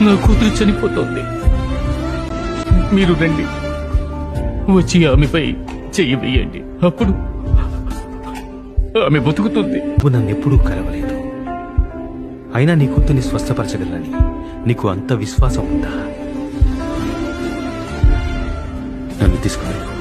నా కూతురు చనిపోతోంది. మీరు రండి. వచ్చి ఆమెపై చెయ్యి వేయండి. అప్పుడు ఆమె బతుకుతుంది. నువ్వు నన్నెప్పుడూ కలవలేదు. అయినా నీ కూతుర్ని స్వస్థపరచగలనని నీకు అంత విశ్వాసం ఉందా? నన్ను తీసుకుని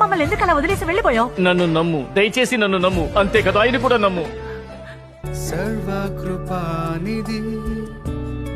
మమ్మల్ని ఎందుకు అలా వదిలేసి వెళ్ళిపోయావు? నన్ను నమ్ము. దయచేసి నన్ను నమ్ము. అంతే కదా? ఆయన కూడా నమ్ము. సర్వకృపానిధి.